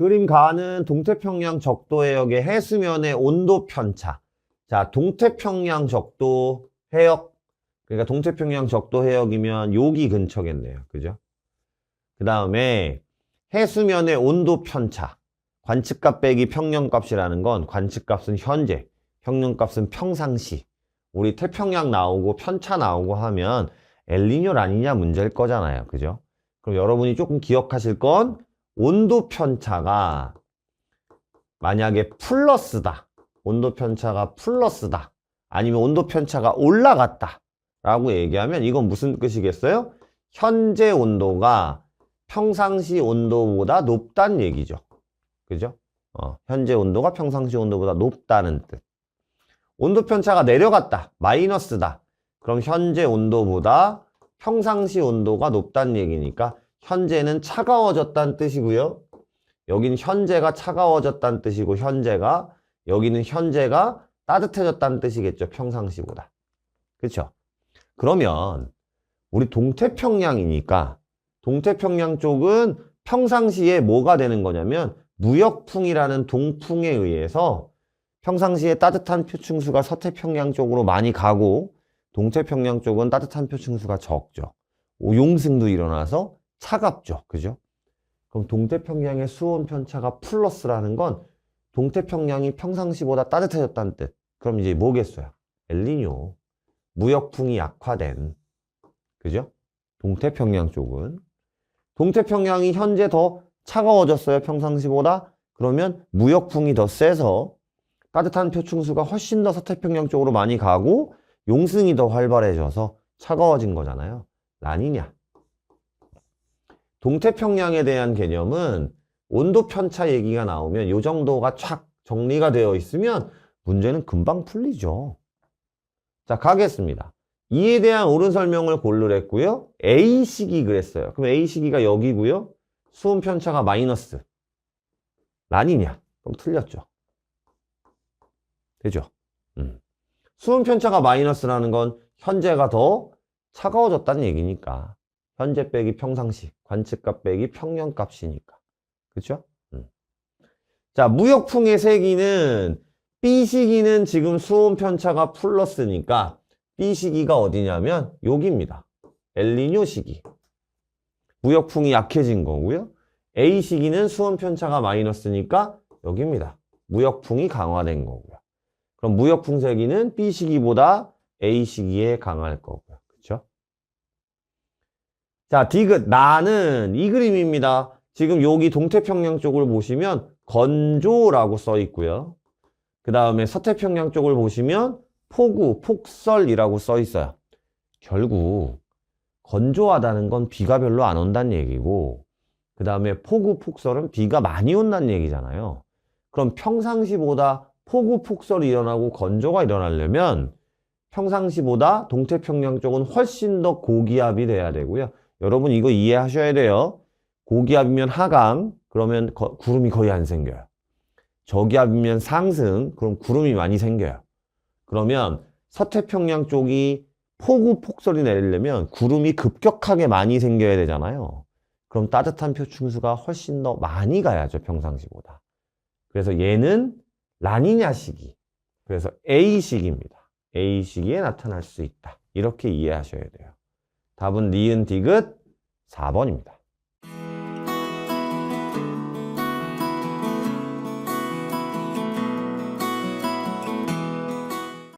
그림 가는 동태평양 적도 해역의 해수면의 온도 편차. 자, 동태평양 적도 해역. 그러니까 동태평양 적도 해역이면 여기 근처겠네요. 그죠? 그 다음에 해수면의 온도 편차. 관측값 빼기 평년값이라는 건 관측값은 현재, 평년값은 평상시. 우리 태평양 나오고 편차 나오고 하면 엘니뇨 라니냐 문제일 거잖아요. 그죠? 그럼 여러분이 조금 기억하실 건 온도 편차가 만약에 플러스다. 온도 편차가 플러스다. 아니면 온도 편차가 올라갔다. 라고 얘기하면 이건 무슨 뜻이겠어요? 현재 온도가 평상시 온도보다 높다는 얘기죠. 그죠? 어, 현재 온도가 평상시 온도보다 높다는 뜻. 온도 편차가 내려갔다. 마이너스다. 그럼 현재 온도보다 평상시 온도가 높다는 얘기니까 현재는 차가워졌다는 뜻이고요. 여기는 현재가 차가워졌다는 뜻이고 현재가 여기는 현재가 따뜻해졌다는 뜻이겠죠. 평상시보다. 그렇죠? 그러면 우리 동태평양이니까 동태평양 쪽은 평상시에 뭐가 되는 거냐면 무역풍이라는 동풍에 의해서 평상시에 따뜻한 표층수가 서태평양 쪽으로 많이 가고 동태평양 쪽은 따뜻한 표층수가 적죠. 용승도 일어나서 차갑죠. 그죠? 그럼 동태평양의 수온 편차가 플러스라는 건 동태평양이 평상시보다 따뜻해졌다는 뜻. 그럼 이제 뭐겠어요? 엘니뇨. 무역풍이 약화된. 그죠? 동태평양 쪽은. 동태평양이 현재 더 차가워졌어요. 평상시보다. 그러면 무역풍이 더 세서 따뜻한 표층수가 훨씬 더 서태평양 쪽으로 많이 가고 용승이 더 활발해져서 차가워진 거잖아요. 라니냐. 동태평양에 대한 개념은 온도 편차 얘기가 나오면 이 정도가 촥 정리가 되어 있으면 문제는 금방 풀리죠. 자, 가겠습니다. 이에 대한 옳은 설명을 고르랬고요. A식이 그랬어요. 그럼 A식이가 여기고요. 수온 편차가 마이너스. 라니냐? 그럼 틀렸죠. 되죠? 음. 수온 편차가 마이너스라는 건 현재가 더 차가워졌다는 얘기니까. 현재 빼기 평상시, 관측값 빼기 평년값이니까. 그쵸? 음. 자, 무역풍의 세기는 B시기는 지금 수온 편차가 플러스니까 B시기가 어디냐면 여기입니다. 엘니뇨 시기. 무역풍이 약해진 거고요. A시기는 수온 편차가 마이너스니까 여기입니다. 무역풍이 강화된 거고요. 그럼 무역풍 세기는 B시기보다 A시기에 강할 거고요. 그렇죠? 자, 디귿 나는 이 그림입니다. 지금 여기 동태평양 쪽을 보시면 건조라고 써 있고요. 그 다음에 서태평양 쪽을 보시면 폭우, 폭설이라고 써 있어요. 결국 건조하다는 건 비가 별로 안 온다는 얘기고 그 다음에 폭우, 폭설은 비가 많이 온다는 얘기잖아요. 그럼 평상시보다 폭우, 폭설이 일어나고 건조가 일어나려면 평상시보다 동태평양 쪽은 훨씬 더 고기압이 돼야 되고요. 여러분 이거 이해하셔야 돼요. 고기압이면 하강, 그러면 거- 구름이 거의 안 생겨요. 저기압이면 상승, 그럼 구름이 많이 생겨요. 그러면 서태평양 쪽이 폭우, 폭설이 내리려면 구름이 급격하게 많이 생겨야 되잖아요. 그럼 따뜻한 표층수가 훨씬 더 많이 가야죠, 평상시보다. 그래서 얘는 라니냐 시기. 그래서 A식입니다. A시기에 나타날 수 있다. 이렇게 이해하셔야 돼요. 답은 니은 디귿 4번입니다.